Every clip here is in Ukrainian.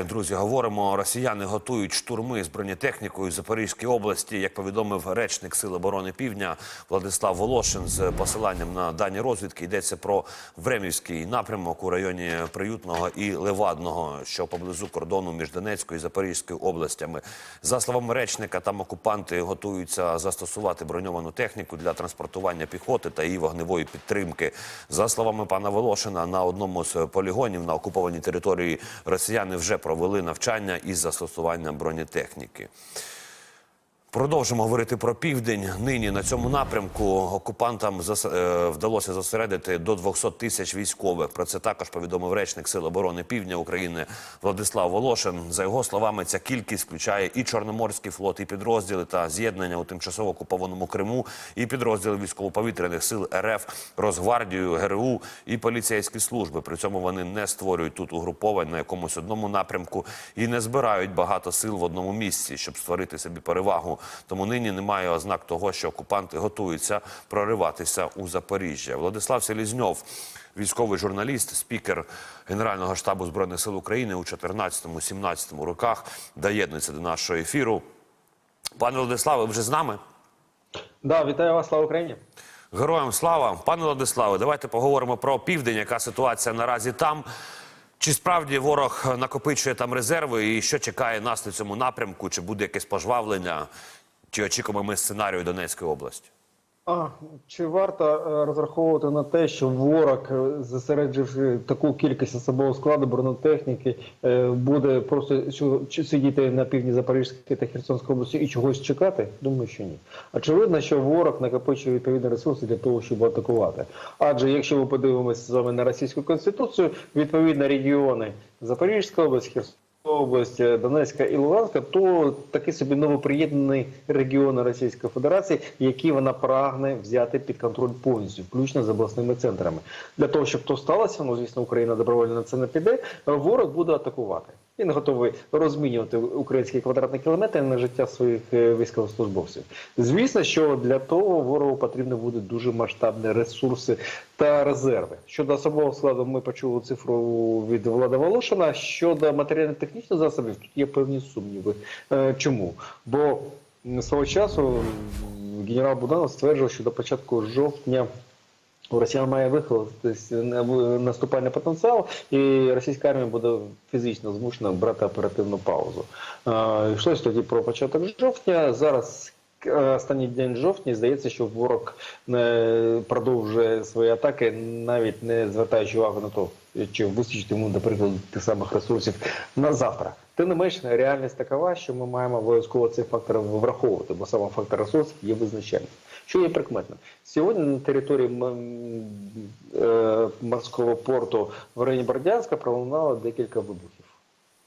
Вітаю, друзі. Говоримо. Росіяни готують штурми з бронетехнікою в Запорізькій області. Як повідомив речник Сил оборони Півдня Владислав Волошин з посиланням на дані розвідки, йдеться про Времівський напрямок у районі Приютного і Левадного, що поблизу кордону між Донецькою і Запорізькою областями. За словами речника, там окупанти готуються застосувати броньовану техніку для транспортування піхоти та її вогневої підтримки. За словами пана Волошина, на одному з полігонів на окупованій території росіяни вже провели навчання із застосуванням бронетехніки. Продовжимо говорити про південь. Нині на цьому напрямку окупантам е, вдалося зосередити до 200 тисяч військових. Про це також повідомив речник Сил оборони Півдня України Владислав Волошин. За його словами, ця кількість включає і Чорноморський флот, і підрозділи та з'єднання у тимчасово окупованому Криму, і підрозділи військово-повітряних сил РФ, Росгвардію, ГРУ і поліцейські служби. При цьому вони не створюють тут угруповань на якомусь одному напрямку і не збирають багато сил в одному місці, щоб створити собі перевагу. Тому нині немає ознак того, що окупанти готуються прориватися у Запоріжжя. Владислав Селізньов, військовий журналіст, спікер Генерального штабу збройних сил України у 14-17 роках, доєднується до нашого ефіру. Пане Владиславе, ви вже з нами? Да, вітаю вас, слава Україні. Героям слава, пане Владиславе, давайте поговоримо про південь. Яка ситуація наразі там? Чи справді ворог накопичує там резерви, і що чекає нас на цьому напрямку? Чи буде якесь пожвавлення? Чи очікуємо ми сценарію Донецької області? А чи варто е, розраховувати на те, що ворог, е, зосередживши таку кількість особового складу бронетехніки, е, буде просто сидіти на півдні Запорізької та Херсонської області і чогось чекати? Думаю, що ні. Очевидно, що ворог накопичує відповідні ресурси для того, щоб атакувати. Адже якщо ми подивимося з вами на російську конституцію, відповідно регіони Запорізька область, Херсон. Область Донецька і Луганська, то такий собі новоприєднаний регіони Російської Федерації, які вона прагне взяти під контроль повністю, включно з обласними центрами. Для того, щоб то сталося, ну звісно, Україна добровольно на це не піде. Ворог буде атакувати. Він готовий розмінювати українські квадратні кілометри на життя своїх е, військовослужбовців. Звісно, що для того ворогу потрібно буде дуже масштабні ресурси та резерви. Щодо особового складу, ми почули цифру від Влада Волошина. Щодо матеріально-технічних засобів, тут є певні сумніви. Е, Чому? Бо свого часу генерал Буданов стверджував, що до початку жовтня. У росіян має виховатись наступальний потенціал, і російська армія буде фізично змушена брати оперативну паузу. Йшлось тоді про початок жовтня. Зараз е, останній день жовтня здається, що ворог е, продовжує свої атаки, навіть не звертаючи увагу на то, чи вистачить йому, наприклад, тих самих ресурсів на завтра. Тим не менш, реальність такова, що ми маємо обов'язково цей фактор враховувати, бо саме фактор ресурсів є визначальним. Що є прикметно. Сьогодні на території е, морського порту в районі Бердянська пролунало декілька вибухів.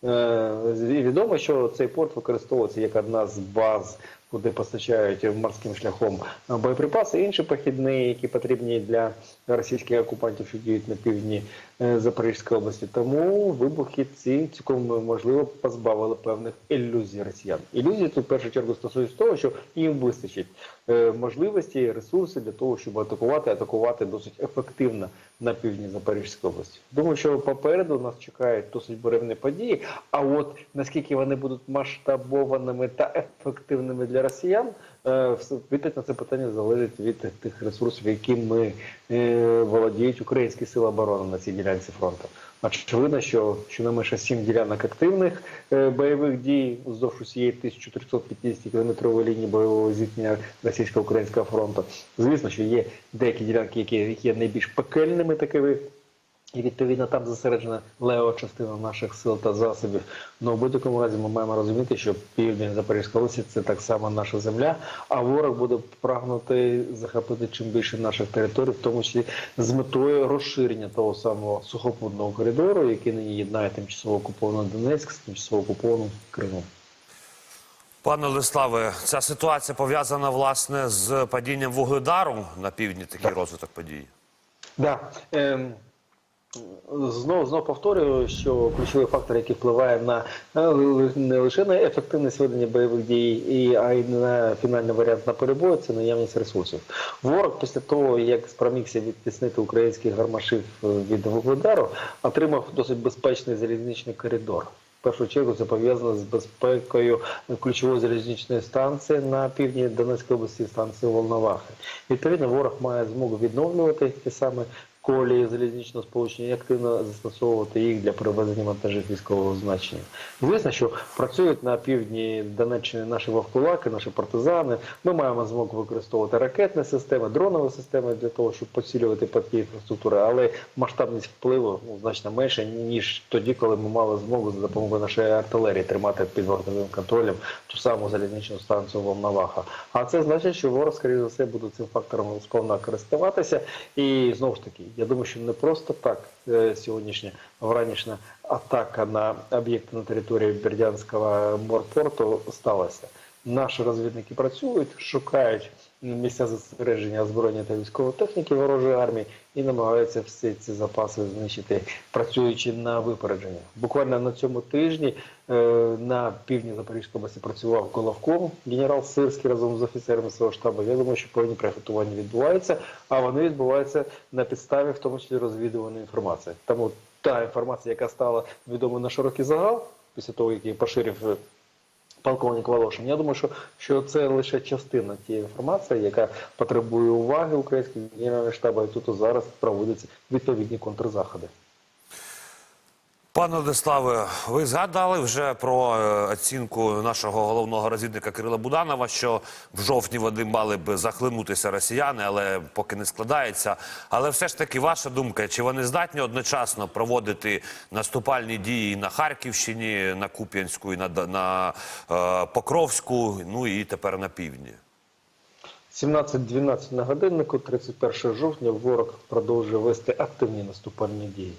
Е, Відомо, що цей порт використовується як одна з баз, куди постачають морським шляхом боєприпаси, інші похідні, які потрібні для російських окупантів, що діють на півдні е, Запорізької області. Тому вибухи ці цілком можливо позбавили певних ілюзій росіян. Ілюзії тут в першу чергу стосуються того, що їм вистачить е, можливості, ресурси для того, щоб атакувати, атакувати досить ефективно на півдні Запорізької області. Думаю, що попереду нас чекають досить буревні події. А от наскільки вони будуть масштабованими та ефективними для росіян, е, відповідь на це питання залежить від тих ресурсів, якими е, володіють українські сили оборони на цій ділянці фронту. Очевидно, що щонайменше сім ділянок активних е, бойових дій вздовж усієї 1350 кілометрової лінії бойового зіткнення російсько-українського фронту. Звісно, що є деякі ділянки, які є найбільш пекельними такими. І відповідно там зосереджена лева частина наших сил та засобів. Ну в будь-якому разі ми маємо розуміти, що південь Запорізької області це так само наша земля, а ворог буде прагнути захопити чим більше наших територій, в тому числі з метою розширення того самого сухопутного коридору, який нині єднає тимчасово окупований Донецьк з тимчасово окупованим Кримом. Пане Владиславе, ця ситуація пов'язана власне з падінням вугледару на півдні. Такий розвиток подій. Да. Ем, Знову знов повторюю, що ключовий фактор, який впливає на не лише на ефективність ведення бойових дій, а й на фінальний варіант на перебої, це наявність ресурсів. Ворог після того, як спромігся відтіснити українських гармашів е, від Вугледару, отримав досить безпечний залізничний коридор. В першу чергу це пов'язано з безпекою ключової залізничної станції на півдні Донецької області, станції Волновахи. Відповідно, ворог має змогу відновлювати ті саме колії залізничного сполучення і активно застосовувати їх для перевезення вантажів військового значення. Звісно, що працюють на півдні Донеччини наші вовкулаки, наші партизани. Ми маємо змогу використовувати ракетні системи, дронові системи для того, щоб посилювати партії інфраструктури, але масштабність впливу ну, значно менша, ніж тоді, коли ми мали змогу за допомогою нашої артилерії тримати під вогневим контролем ту саму залізничну станцію Волноваха. А це значить, що ворог, скоріше за все, буде цим фактором сповна користуватися. І знову ж таки, я думаю, що не просто так е, сьогоднішня вранішня атака на об'єкти на території Бердянського морпорту сталася. Наші розвідники працюють, шукають місця зосередження озброєння та військової техніки ворожої армії і намагаються всі ці запаси знищити, працюючи на випередження. Буквально на цьому тижні е, на півдні Запорізької області працював Головком, генерал Сирський разом з офіцерами свого штабу. Я думаю, що певні приготування відбуваються, а вони відбуваються на підставі, в тому числі розвідуваної інформації. Тому та інформація, яка стала відома на широкий загал, після того, як її поширив е, полковник Волошин. Я думаю, що, що це лише частина тієї інформації, яка потребує уваги українського генерального штабу, і тут зараз проводяться відповідні контрзаходи. Пане Владиславе, ви згадали вже про е, оцінку нашого головного розвідника Кирила Буданова, що в жовтні вони мали б захлинутися росіяни, але поки не складається. Але все ж таки, ваша думка, чи вони здатні одночасно проводити наступальні дії на Харківщині, на Куп'янську, на, Д- на е, Покровську, ну і тепер на півдні? 17-12 на годиннику, 31 жовтня, ворог продовжує вести активні наступальні дії.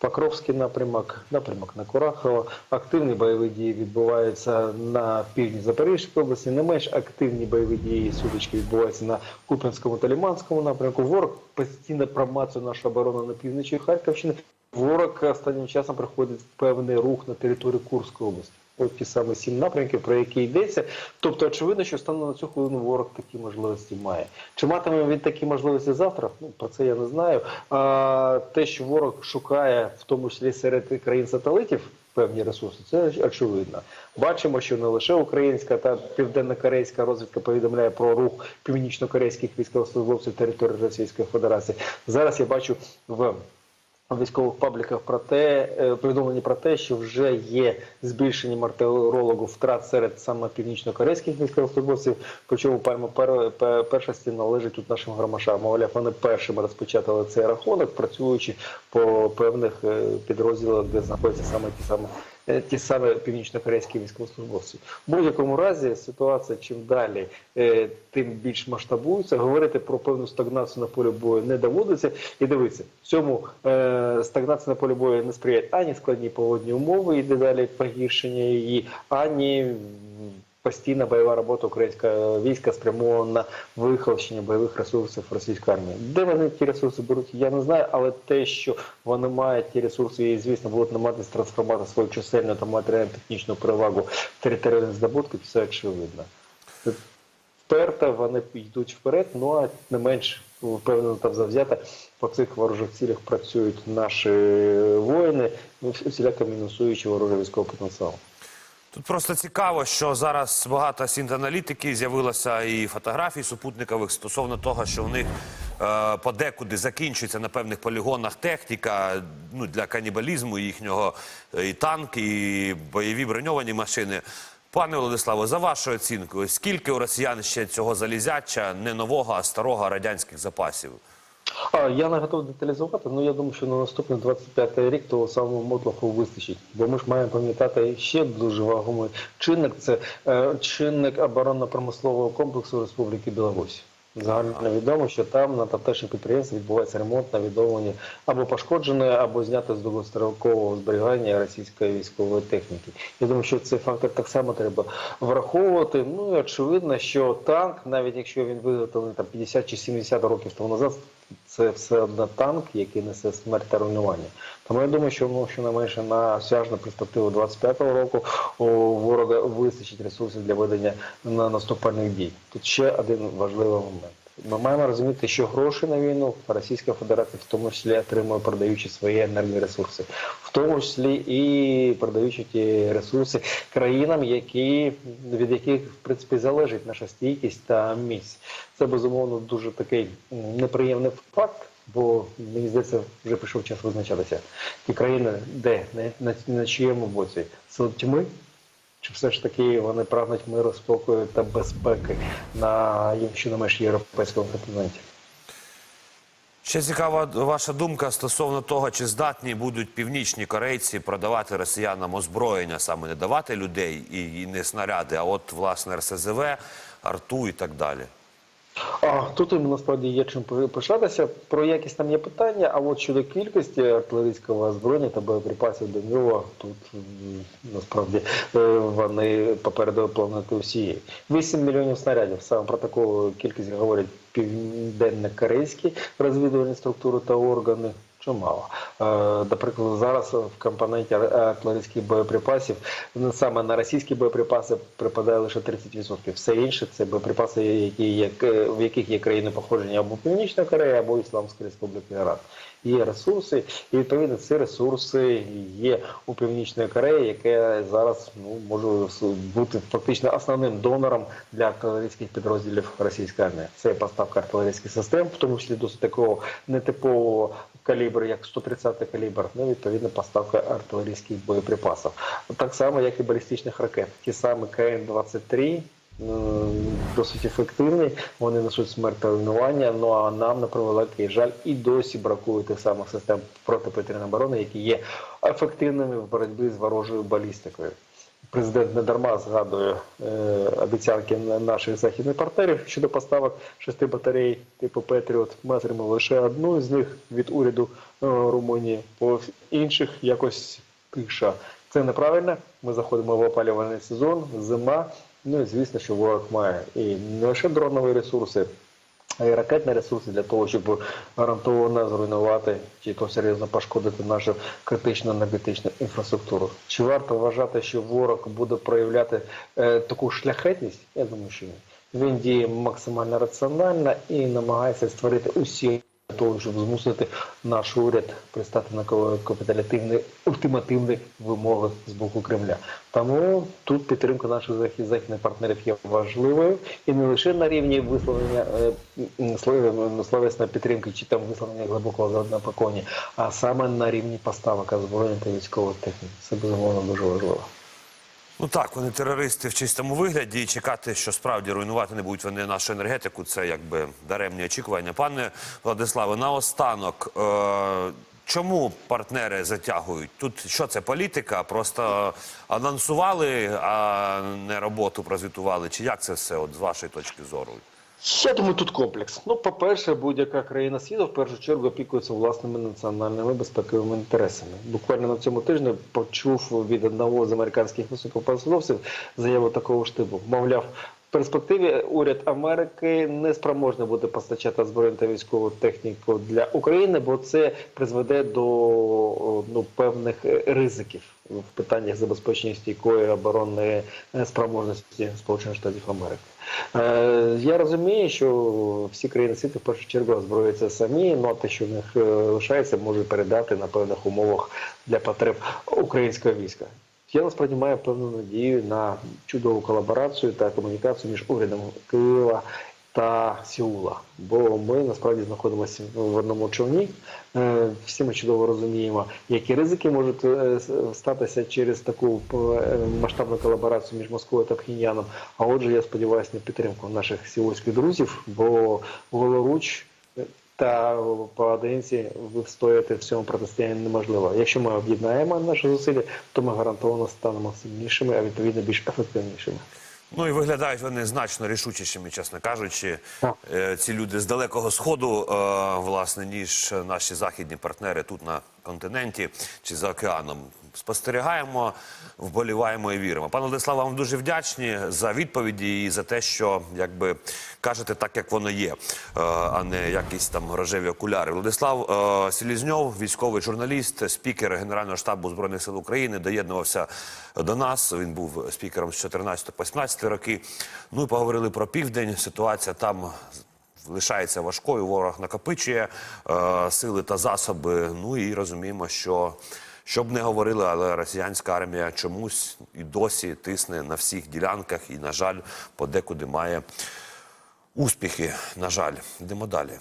Покровський напрямок, напрямок на Курахово. Активні бойові дії відбуваються на півдні Запорізької області. Не менш активні бойові дії сутички відбуваються на Куп'янському та Ліманському напрямку. Ворог постійно промацує нашу оборону на півночі Харківщини. Ворог останнім часом приходить в певний рух на територію Курської області. От ті самі сім напрямків, про які йдеться. Тобто, очевидно, що станом на цю хвилину ворог такі можливості має. Чи матиме він такі можливості завтра? Ну про це я не знаю. А те, що ворог шукає, в тому числі серед країн-сателитів, певні ресурси, це очевидно. Бачимо, що не лише українська та південно-корейська розвідка повідомляє про рух північно-корейських військовослужбовців території Російської Федерації. Зараз я бачу в військових пабліках про те, е, повідомлення про те, що вже є збільшення мартирологу втрат серед саме північно-корейських військовослужбовців. Причому пальма пер, пер- першості належить тут нашим громашам. Мовляв, вони першими розпочатали цей рахунок, працюючи по певних е, підрозділах, де знаходяться саме ті самі. Ті саме північно-корейські військовослужбовці. В будь-якому разі ситуація чим далі, е, тим більш масштабується. Говорити про певну стагнацію на полі бою не доводиться. І дивіться, цьому е, стагнація на полі бою не сприяють ані складні погодні умови і дедалі погіршення її, ані постійна бойова робота українського війська спрямована на виховщення бойових ресурсів російської армії. Де вони ті ресурси беруть, я не знаю, але те, що вони мають ті ресурси, і звісно, будуть намагатися трансформувати свою чисельну та матеріально-технічну перевагу в територіальні здобутки, це очевидно. Вперто вони йдуть вперед, ну а не менш впевнено та завзято по цих ворожих цілях працюють наші воїни, всіляко мінусуючи ворожий військовий потенціал. Тут просто цікаво, що зараз багато сінт-аналітики з'явилося і фотографій супутникових стосовно того, що в них е, подекуди закінчується на певних полігонах техніка ну, для канібалізму їхнього е, і танки, і бойові броньовані машини. Пане Владиславе, за вашою оцінкою, скільки у росіян ще цього залізяча не нового, а старого радянських запасів? А я не готовий деталізувати, але я думаю, що на наступний 25-й рік того самого мотлоху вистачить. Бо ми ж маємо пам'ятати ще дуже вагомий чинник це е, чинник оборонно-промислового комплексу Республіки Білорусь. Загально відомо, що там на тамтешніх підприємствах відбувається ремонт на відновлення або пошкодженої, або знято з довгострокового зберігання російської військової техніки. Я думаю, що цей фактор так само треба враховувати. Ну і очевидно, що танк, навіть якщо він виготовлений там 50 чи 70 років тому назад, це все одно танк, який несе смерть та руйнування. Тому я думаю, що ну, щонайменше на сяжну перспективу 25-го року у ворога вистачить ресурсів для ведення на наступальних дій. Тут ще один важливий момент. Ми маємо розуміти, що гроші на війну Російська Федерація в тому числі отримує, продаючи свої енергоресурси, в тому числі і продаючи ті ресурси країнам, які від яких в принципі залежить наша стійкість та міць. Це безумовно дуже такий неприємний факт. Бо мені здається, вже прийшов час визначатися. Ті країни, де на, на, на чиєму боці сили тьми, чи все ж таки вони прагнуть миру, спокою та безпеки на їм що не європейському континенті? Ще цікава ваша думка стосовно того, чи здатні будуть північні корейці продавати росіянам озброєння, саме не давати людей і, і не снаряди, а от власне РСЗВ, арту і так далі. А тут їм насправді є чим пишатися. Про якість там є питання. А от щодо кількості артилерійського озброєння та боєприпасів до нього, тут насправді е, вони попереду планети всієї. 8 мільйонів снарядів. Саме про таку кількість говорять південно-корейські розвідувальні структури та органи. Чимало. Е, До прикладу, зараз в компоненті артилерійських боєприпасів ну, саме на російські боєприпаси припадає лише 30%. Все інше це боєприпаси, які є, к- в яких є країни походження або Північна Корея, або Ісламська Республіка Іран. Є ресурси, і відповідно ці ресурси є у Північної Кореї, яке зараз ну може бути фактично основним донором для артилерійських підрозділів російської армії. Це поставка артилерійських систем, в тому числі досить такого нетипового калібру, як 130 калібр, ну відповідно поставка артилерійських боєприпасів. Так само, як і балістичних ракет. Ті самі КН-23 досить ефективні, вони несуть смерть руйнування. Ну а нам на превеликий жаль і досі бракує тих самих систем протиповітряної оборони, які є ефективними в боротьбі з ворожою балістикою. Президент не дарма згадує е, обіцянки наших західних партнерів щодо поставок шести батарей типу Петріот. Ми отримали лише одну з них від уряду е, Румунії. По інших якось тиша. Це неправильно. Ми заходимо в опалювальний сезон, зима. Ну і звісно, що ворог має і не лише дронові ресурси, ракетні ресурси для того, щоб гарантовано зруйнувати чи то серйозно пошкодити нашу критичну енергетичну інфраструктуру. Чи варто вважати, що ворог буде проявляти е, таку шляхетність? Я думаю, що. Він діє максимально раціонально і намагається створити усі того, щоб змусити наш уряд пристати на капіталятивні ультимативні вимоги з боку Кремля. Тому тут підтримка наших захід- західних партнерів є важливою і не лише на рівні висловлення е, словесної підтримки чи там висловлення глибокого занепокоєння, а саме на рівні поставок озброєння та військової техніки. Це безумовно дуже важливо. Ну так, вони терористи в чистому вигляді і чекати, що справді руйнувати не будуть вони нашу енергетику. Це якби даремні очікування. Пане Владиславе, наостанок. Е- Чому партнери затягують? Тут що це політика? Просто анонсували, а не роботу прозвітували? Чи як це все, от з вашої точки зору? Я думаю, тут комплекс. Ну, по-перше, будь-яка країна світу в першу чергу опікується власними національними безпековими інтересами. Буквально на цьому тижні почув від одного з американських високопосадовців заяву такого ж типу. Мовляв, перспективі уряд Америки не спроможний буде постачати збройну та військову техніку для України, бо це призведе до ну, певних е, ризиків в питаннях забезпечення стійкої оборонної е, спроможності Сполучених Штатів Америки. Е, Я розумію, що всі країни світу в першу чергу озброюються самі, ну а те, що в них лишається, можуть передати на певних умовах для потреб українського війська. Я насправді маю певну надію на чудову колаборацію та комунікацію між урядом Києва та Сеула. Бо ми насправді знаходимося в одному човні. Е, Всі ми чудово розуміємо, які ризики можуть е, статися через таку е, масштабну колаборацію між Москвою та Пхеньяном. А отже, я сподіваюся на підтримку наших сеульських друзів, бо голоруч та поодинці вистояти в цьому протистоянні неможливо. Якщо ми об'єднаємо наші зусилля, то ми гарантовано станемо сильнішими, а відповідно більш ефективнішими. Ну і виглядають вони значно рішучішими, чесно кажучи. Е, Ці люди з далекого сходу, е, власне, ніж наші західні партнери тут на континенті чи за океаном. Спостерігаємо, вболіваємо і віримо. Пане Владислав, вам дуже вдячні за відповіді і за те, що якби кажете так, як воно є, е, а не якісь там рожеві окуляри. Владислав е, Селізньов, військовий журналіст, спікер Генерального штабу збройних сил України, доєднувався до нас. Він був спікером з 14 по 17 роки. Ну і поговорили про південь. Ситуація там лишається важкою. Ворог накопичує е, сили та засоби. Ну і розуміємо, що. Що б не говорили, але росіянська армія чомусь і досі тисне на всіх ділянках і, на жаль, подекуди має успіхи. На жаль, йдемо далі.